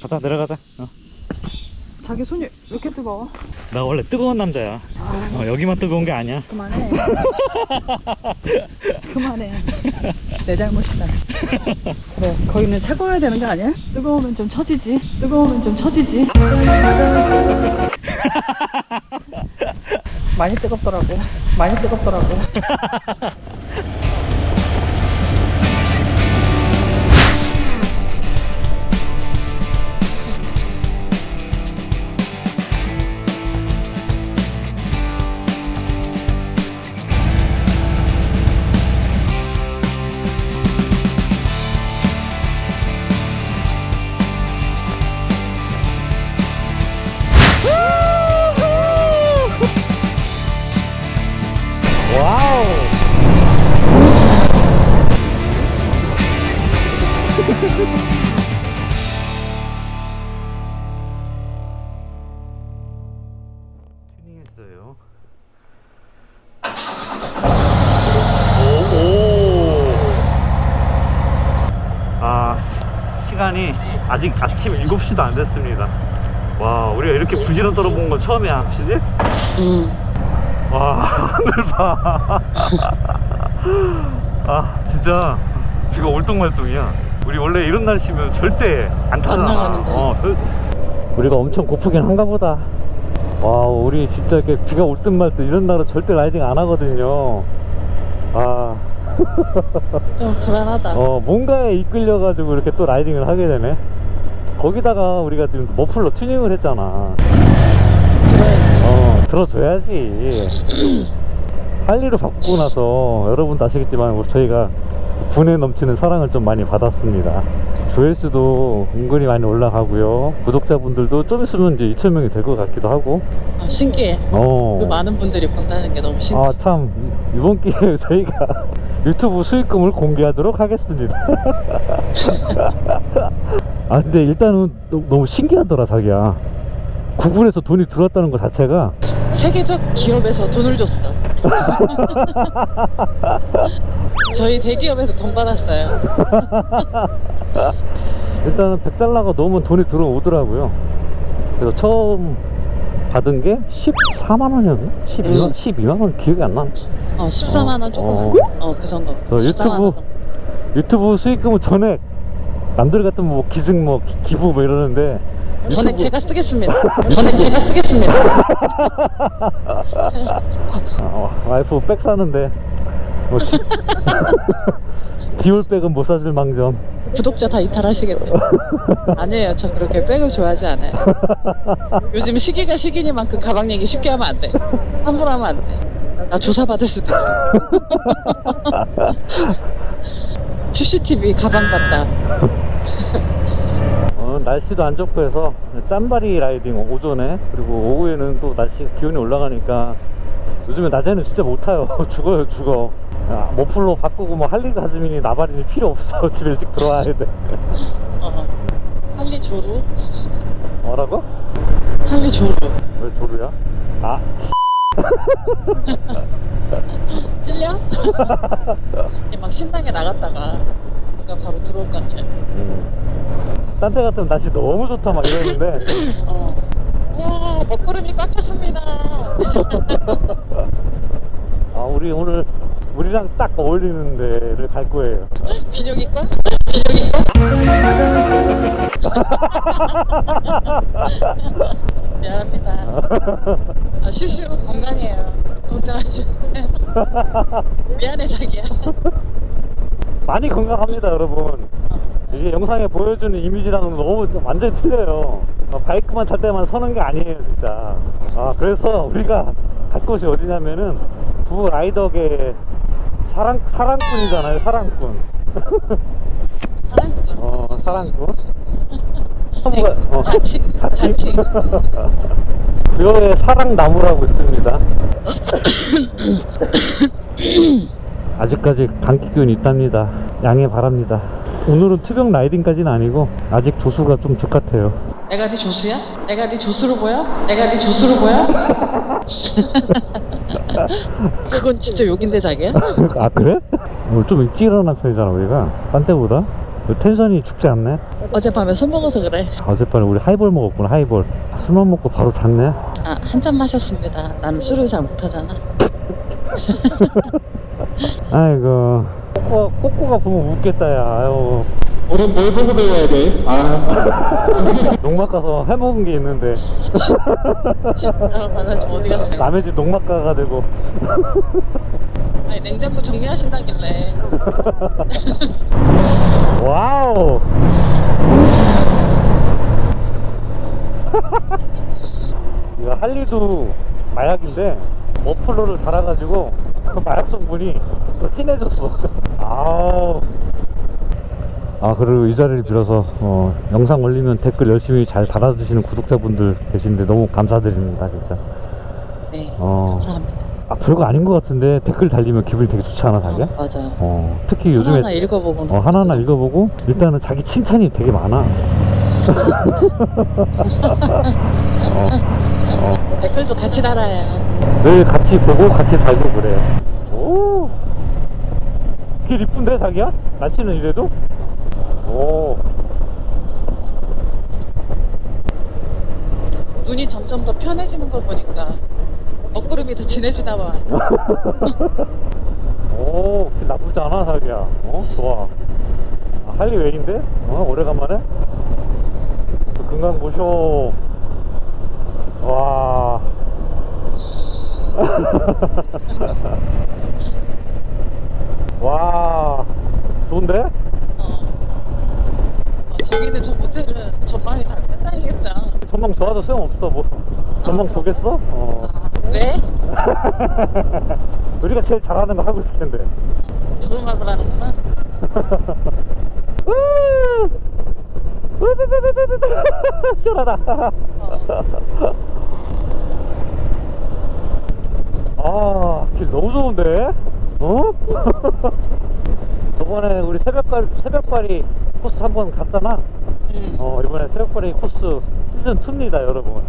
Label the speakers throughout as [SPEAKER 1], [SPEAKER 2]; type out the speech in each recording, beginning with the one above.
[SPEAKER 1] 가자 내려가자 어.
[SPEAKER 2] 자기 손이 왜 이렇게 뜨거워?
[SPEAKER 1] 나 원래 뜨거운 남자야 어, 여기만 뜨거운 게 아니야
[SPEAKER 2] 그만해. 그만해. 내 잘못이다. 그래, 거기는 차가워야 되는 거 아니야? 뜨거우면 좀 처지지. 뜨거우면 좀 처지지. 많이 뜨겁더라고. 많이 뜨겁더라고.
[SPEAKER 1] 아직 아침 7시도 안 됐습니다 와 우리가 이렇게 부지런 떨어본 건 처음이야 그지?
[SPEAKER 2] 응.
[SPEAKER 1] 와 하늘 봐. 아 진짜 비가 올똥말똥이야. 우리 원래 이런 날씨면 절대 안 타잖아.
[SPEAKER 2] 나가는데.
[SPEAKER 1] 어, 절- 우리가 엄청 고프긴 한가 보다. 와 우리 진짜 이렇게 비가 올 듯 말 듯 이런 날은 절대 라이딩 안 하거든요. 아,
[SPEAKER 2] 좀 불안하다.
[SPEAKER 1] 어 뭔가에 이끌려 가지고 이렇게 또 라이딩을 하게 되네. 거기다가 우리가 지금 머플러 튜닝을 했잖아.
[SPEAKER 2] 들어야지.
[SPEAKER 1] 어, 들어줘야지. 할리로 바꾸고 나서 여러분도 아시겠지만 저희가 분에 넘치는 사랑을 좀 많이 받았습니다. 조회수도 은근히 많이 올라가고요. 구독자분들도 좀 있으면 이제 2,000명이 될 것 같기도 하고.
[SPEAKER 2] 아, 신기해.
[SPEAKER 1] 어.
[SPEAKER 2] 그 많은 분들이 본다는 게 너무 신기해.
[SPEAKER 1] 아, 참. 이번 기회에 저희가 유튜브 수익금을 공개하도록 하겠습니다. 아, 근데 일단은 너- 너무 신기하더라, 자기야. 구글에서 돈이 들어왔다는 것 자체가
[SPEAKER 2] 세계적 기업에서 돈을 줬어. 저희 대기업에서 돈 받았어요.
[SPEAKER 1] 일단은 100달러가 넘으면 돈이 들어오더라고요. 그래서 처음 받은 게 14만 원이었나? 12만,
[SPEAKER 2] 음.
[SPEAKER 1] 12만 원 기억이 안 나.
[SPEAKER 2] 어, 14만 원 조금.
[SPEAKER 1] 어.
[SPEAKER 2] 어, 그 정도.
[SPEAKER 1] 저
[SPEAKER 2] 14만
[SPEAKER 1] 유튜브. 유튜브 수익금은 전액 남들 같은 뭐 기증 뭐 기- 기부 뭐 이러는데
[SPEAKER 2] 전액 제가 쓰겠습니다. 전액 제가 쓰겠습니다.
[SPEAKER 1] 어, 와이프 백 사는데 뭐 디, 디올 백은 못 사줄 망정.
[SPEAKER 2] 구독자 다 이탈하시겠네. 아니에요. 저 그렇게 백을 좋아하지 않아요. 요즘 시기가 시기니만 그 가방 얘기 쉽게 하면 안 돼. 함부로 하면 안 돼. 나 조사받을 수도 있어. CCTV 가방 봤다.
[SPEAKER 1] 어, 날씨도 안 좋고 해서 짬바리 라이딩 오전에 그리고 오후에는 또 날씨 기온이 올라가니까 요즘에 낮에는 진짜 못 타요 죽어요 죽어 야, 머플러 바꾸고 뭐 할리 가즈민이 나발이니 필요 없어 집에 일찍 들어와야 돼
[SPEAKER 2] 어. 할리 조루?
[SPEAKER 1] 뭐라고?
[SPEAKER 2] 할리 조루.
[SPEAKER 1] 왜 조루야? 아
[SPEAKER 2] 찔려? 이게 막 신나게 나갔다가 그러니까 바로 들어올 거 아니야.
[SPEAKER 1] 딴데 같으면 날씨 너무 좋다 막 이러는데
[SPEAKER 2] 어. 와 먹구름이 꽉 찼습니다.
[SPEAKER 1] 아 우리 오늘 우리랑 딱 어울리는 데를 갈 거예요
[SPEAKER 2] 비뇨기과? 비뇨기과? 미안합니다. 아, 슈슈 건강해요. 마세요. 미안해 자기야.
[SPEAKER 1] 많이 건강합니다 여러분 이게 영상에 보여주는 이미지랑은 너무 좀 완전히 틀려요 어, 바이크만 탈 때만 서는 게 아니에요 진짜 아 그래서 우리가 갈 곳이 어디냐면은 부 라이더계 사랑, 사랑꾼이잖아요 사랑꾼
[SPEAKER 2] 사랑꾼.
[SPEAKER 1] 어 사랑꾼 한번 어,
[SPEAKER 2] 자칭.
[SPEAKER 1] 그거에 사랑나무라고 있습니다 아직까지 감기 기운이 있답니다 양해 바랍니다 오늘은 투병 라이딩까지는 아니고 아직 조수가 좀 적같아요
[SPEAKER 2] 내가 네 조수야? 내가 네 조수로 보여? 내가 네 조수로 보여? 그건 진짜 욕인데 자기야?
[SPEAKER 1] 아 그래? 오늘 좀 일찍 일어난 편이잖아 우리가 딴 때보다 왜 텐션이 죽지 않네?
[SPEAKER 2] 어젯밤에 술 먹어서 그래.
[SPEAKER 1] 어젯밤에 우리 하이볼 먹었구나 하이볼 술만 먹고 바로 잤네
[SPEAKER 2] 아, 한 잔 마셨습니다. 나는 술을 잘 못하잖아.
[SPEAKER 1] 아이고 꼬꼬, 꼬꼬가 보면 웃겠다 야 아유
[SPEAKER 3] 우린 뭘 보고 배워야 돼? 아,
[SPEAKER 1] 농막 가서 해먹은 게 있는데
[SPEAKER 2] 아. 지금 어디 갔어?
[SPEAKER 1] 남의 집 농막 가가지고
[SPEAKER 2] 아니, 냉장고 정리하신다길래.
[SPEAKER 1] 와우 이거 할리도 마약인데 머플러를 달아가지고 마약 성분이 더 진해졌어 아우 아 그리고 이 자리를 빌어서 어, 영상 올리면 댓글 열심히 잘 달아주시는 구독자분들 계신데 너무 감사드립니다 진짜
[SPEAKER 2] 네.
[SPEAKER 1] 어,
[SPEAKER 2] 감사합니다.
[SPEAKER 1] 아 별거 아닌 것 같은데 댓글 달리면 기분이 되게 좋지 않아 자기야?
[SPEAKER 2] 어, 맞아.
[SPEAKER 1] 어 특히 요즘에
[SPEAKER 2] 하나하나 읽어보고.
[SPEAKER 1] 어, 하나하나 읽어보고 일단은 자기 칭찬이 되게 많아 어, 어.
[SPEAKER 2] 댓글도 같이 달아야.
[SPEAKER 1] 늘 같이 보고 같이 달고 그래 오길 이쁜데 자기야? 날씨는 이래도? 오
[SPEAKER 2] 눈이 점점 더 편해지는 걸 보니까 먹구름이 더 진해지나 봐.
[SPEAKER 1] 오, 길 나쁘지 않아, 자기야. 어, 좋아. 아, 할리 웨이인데? 어, 오래간만에? 그 금강 보쇼. 와. 와. 좋은데?
[SPEAKER 2] 어. 어, 저기는 저 모텔은 전망이 다 끝장이겠다.
[SPEAKER 1] 전망 좋아도 소용없어, 뭐. 전망
[SPEAKER 2] 아,
[SPEAKER 1] 보겠어? 어.
[SPEAKER 2] 아, 왜?
[SPEAKER 1] 우리가 제일 잘하는 거 하고 있을 텐데.
[SPEAKER 2] 부rum악을 하는구나.
[SPEAKER 1] 우! 우두두두두두. 시원하다. 아, 길 너무 좋은데? 어? 저번에 우리 새벽발, 새벽발이 코스 한 번 갔잖아?
[SPEAKER 2] 음.
[SPEAKER 1] 어, 이번에 새벽발이 코스 시즌2입니다, 여러분.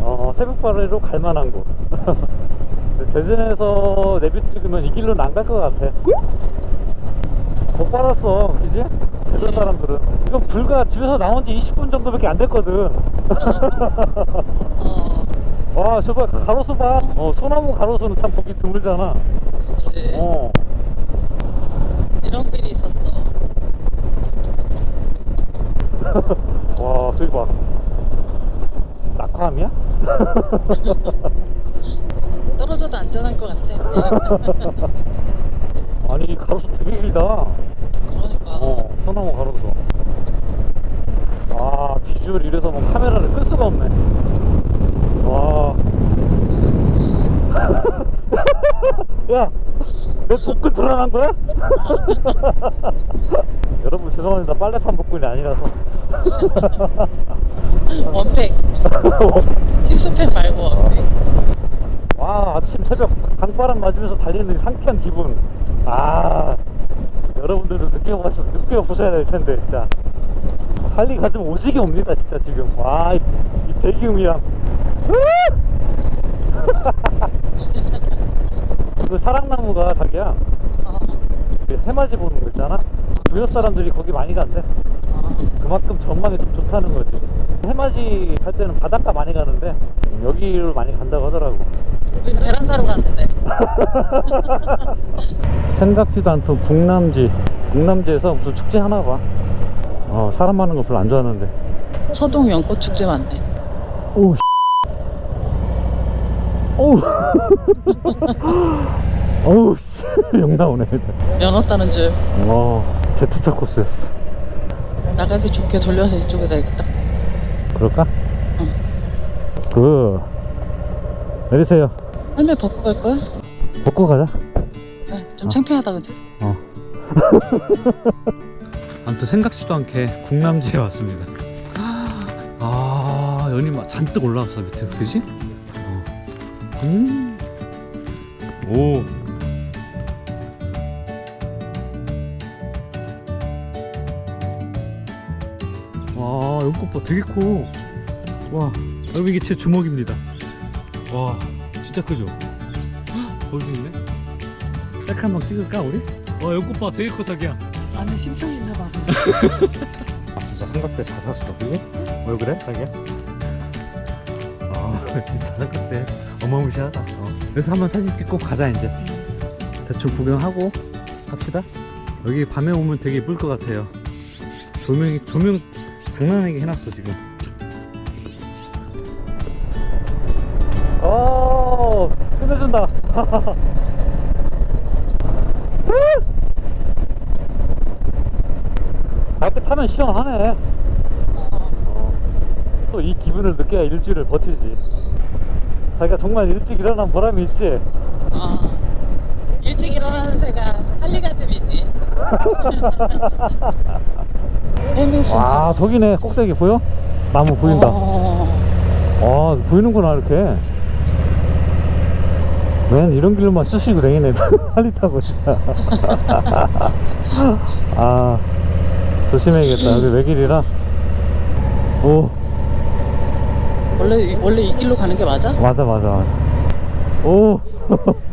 [SPEAKER 1] 어, 새벽발이로 갈 만한 곳. 대전에서 내비 찍으면 이 길로는 안 갈 것 같아. 못 빨았어, 그지? 대전 사람들은. 이건 불과 집에서 나온 지 20분 정도밖에 안 됐거든.
[SPEAKER 2] 어,
[SPEAKER 1] 와, 저거 가로수 봐. 어, 소나무 가로수는 참 보기 드물잖아.
[SPEAKER 2] 그치.
[SPEAKER 1] 어.
[SPEAKER 2] 이런 길이 있었어.
[SPEAKER 1] 와, 저기 봐. 낙화암이야?
[SPEAKER 2] 떨어져도 안전할 것 같아.
[SPEAKER 1] 아니, 이 가로수 되게 길다. 소나무 가로수. 아, 비주얼 이래서 뭐 카메라를 끌 수가 없네. 와. 야, 내 복근 드러난 거야? 여러분 죄송합니다. 빨래판 복근이 아니라서.
[SPEAKER 2] 원팩. 시스팩 말고 원팩.
[SPEAKER 1] 와, 아침 새벽 강바람 맞으면서 달리는 이 상쾌한 기분. 아, 여러분들도 느껴보시, 느껴보셔야 될 텐데, 진짜. 할리 가좀 오지게 옵니다, 진짜 지금. 와, 이, 이 배기음이랑. 그 사랑나무가 자기야,
[SPEAKER 2] 어.
[SPEAKER 1] 그 해맞이 보는 거 있잖아? 부여 사람들이 거기 많이 간대.
[SPEAKER 2] 어.
[SPEAKER 1] 그만큼 전망이 좀 좋다는 거지. 해맞이 갈 때는 바닷가 많이 가는데, 여기를 많이 간다고 하더라고.
[SPEAKER 2] 우리 베란다로 갔는데.
[SPEAKER 1] 생각지도 않던 국남지 국남지에서 무슨 축제 하나 봐 어, 사람 많은 거 별로 안 좋아하는데
[SPEAKER 2] 서동 연꽃 축제 맞네.
[SPEAKER 1] 오우 오우 어우 씨, 욕 나오네
[SPEAKER 2] 면허 따는 줄
[SPEAKER 1] 어 제트차 코스였어
[SPEAKER 2] 나가기 좋게 돌려서 이쪽에다 이렇게 딱.
[SPEAKER 1] 그럴까?
[SPEAKER 2] 응.
[SPEAKER 1] 그 내리세요
[SPEAKER 2] 할매 벗고 갈 거야?
[SPEAKER 1] 벗고 가자
[SPEAKER 2] 네, 좀
[SPEAKER 1] 어.
[SPEAKER 2] 창피하다 그지?
[SPEAKER 1] 어. 아무튼 생각지도 않게 국남지에 왔습니다. 아, 연이 막 잔뜩 올라왔어 밑에, 그지? 어. 음. 오. 와, 연꽃 봐, 되게 커. 와, 여러분 이게 제 주먹입니다. 와, 진짜 크죠? 헉, 거기도 있네. 셀카 한번 찍을까 우리? 어 연꽃 봐 되게 커 자기야
[SPEAKER 2] 안에 심청이 있나 봐.
[SPEAKER 1] 진짜 삼각대 잘 샀어 그지? 왜 그래 자기야? 아 진짜 삼각대 어마무시하다 어. 그래서 한번 사진 찍고 가자 이제 대충 구경하고 갑시다 여기 밤에 오면 되게 이쁠 것 같아요 조명이 조명 장난하게 해놨어 지금 오 끝내준다 밖에 타면 시원하네 또이 기분을 느껴야 일주일을 버티지 자기가 정말 일찍 일어난 보람이 있지
[SPEAKER 2] 어. 일찍 일어나는 새가 할리가즘이지.
[SPEAKER 1] 와 저기네 꼭대기 보여? 나무 보인다
[SPEAKER 2] 어.
[SPEAKER 1] 아 보이는구나 이렇게 맨 이런 길로만 쑤시고 다니네 할리 타고 진짜 아 조심해야겠다 여기 외길이라 오
[SPEAKER 2] 원래 원래 이 길로 가는 게 맞아?
[SPEAKER 1] 맞아 맞아 맞아 오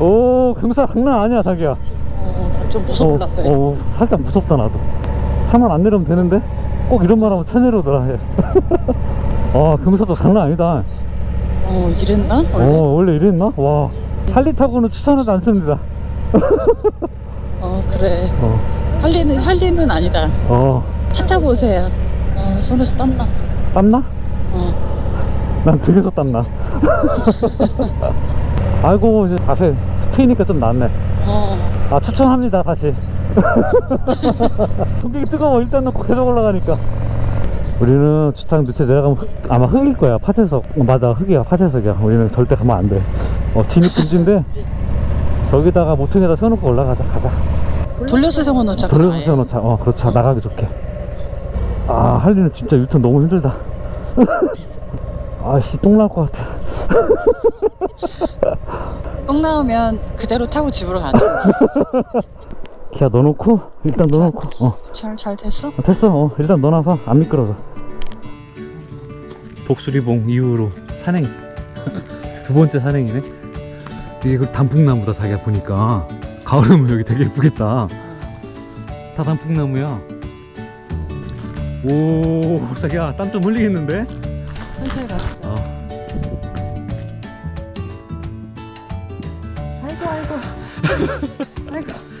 [SPEAKER 1] 오, 경사 장난 아니야, 자기야.
[SPEAKER 2] 어, 나좀 무섭다.
[SPEAKER 1] 어, 어, 살짝 무섭다, 나도. 차만 안 내려면 되는데? 꼭 이런 말 하면 차 내려오더라, 얘. 아, 경사도 장난 아니다.
[SPEAKER 2] 어, 이랬나?
[SPEAKER 1] 어,
[SPEAKER 2] 원래?
[SPEAKER 1] 원래 이랬나? 와. 할리 타고는 추천하지 않습니다.
[SPEAKER 2] 어, 그래.
[SPEAKER 1] 어,
[SPEAKER 2] 할리는 할리는 아니다.
[SPEAKER 1] 어.
[SPEAKER 2] 차 타고 오세요. 어, 손에서 땀나.
[SPEAKER 1] 땀나?
[SPEAKER 2] 어.
[SPEAKER 1] 난 등에서 땀나. 아이고, 이제 앞에 트이니까 좀 낫네.
[SPEAKER 2] 어.
[SPEAKER 1] 아 추천합니다 다시 손격이 뜨거워 일단 넣고 계속 올라가니까 우리는 주차장 밑에 내려가면 흙, 아마 흙일 거야 파채석 어, 맞아 흙이야 파채석이야. 우리는 절대 가면 안돼. 어, 진입 금지인데 저기다가 모퉁이에다 세워놓고 올라가자 가자.
[SPEAKER 2] 돌려서 세워놓자.
[SPEAKER 1] 돌려서
[SPEAKER 2] 아예.
[SPEAKER 1] 세워놓자 어 그렇죠. 나가기 좋게. 아 할리는 진짜 유턴 너무 힘들다. 아씨 똥 나올 것 같아.
[SPEAKER 2] 똥 나오면 그대로 타고 집으로 가자.
[SPEAKER 1] 기아 넣어놓고 일단 넣어놓고 어
[SPEAKER 2] 잘, 잘 됐어?
[SPEAKER 1] 아, 됐어 어, 일단 넣어놔서 안 미끄러져 독수리봉 이후로 산행 두 번째 산행이네 이게 그 단풍나무다 자기가 보니까 가을 오면 여기 되게 예쁘겠다 다 단풍나무야 오 자기야 땀 좀 흘리겠는데
[SPEAKER 2] 천천히 가자.
[SPEAKER 1] 어.
[SPEAKER 2] 아이고, 아이고. 아이고.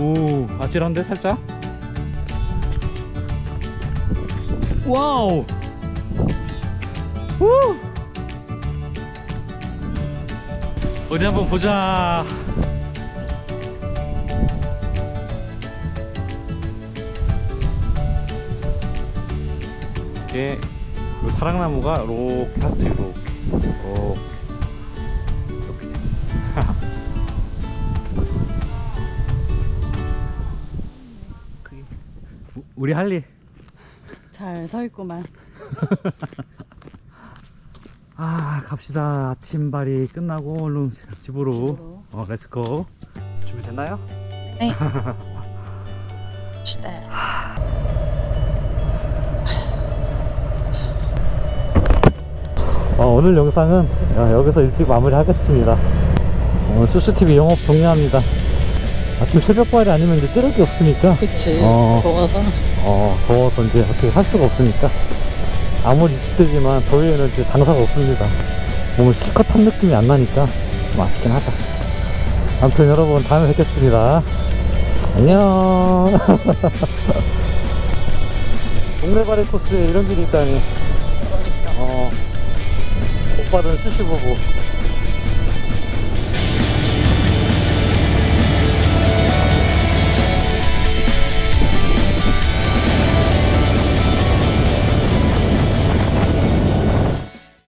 [SPEAKER 1] 오 아찔한데 살짝? 와우! 우! 어디 한번 보자. 이게 요 사랑나무가 이렇게 이렇게 이렇게 우- 우리 할리
[SPEAKER 2] 잘 서 있구만.
[SPEAKER 1] 아 갑시다 아침발이 끝나고 얼른 집으로
[SPEAKER 2] 집으로.
[SPEAKER 1] 어 렛츠고 준비됐나요?
[SPEAKER 2] 네. 시대.
[SPEAKER 1] 어, 오늘 영상은 어, 여기서 일찍 마무리 하겠습니다 오늘 수수TV 영업 종료합니다 아침 새벽발이 아니면 이제 찌를 게 없으니까.
[SPEAKER 2] 그치.
[SPEAKER 1] 어.
[SPEAKER 2] 더워서.
[SPEAKER 1] 어 더워서 이제 어떻게 할 수가 없으니까. 아무리 20대지만 더위에는 이제 장사가 없습니다. 몸을 실컷 탄 느낌이 안 나니까 좀 아쉽긴 하다. 아무튼 여러분 다음에 뵙겠습니다. 안녕. 동네바리 코스에 이런 길이 있다니. 어 오빠들은 수시 보고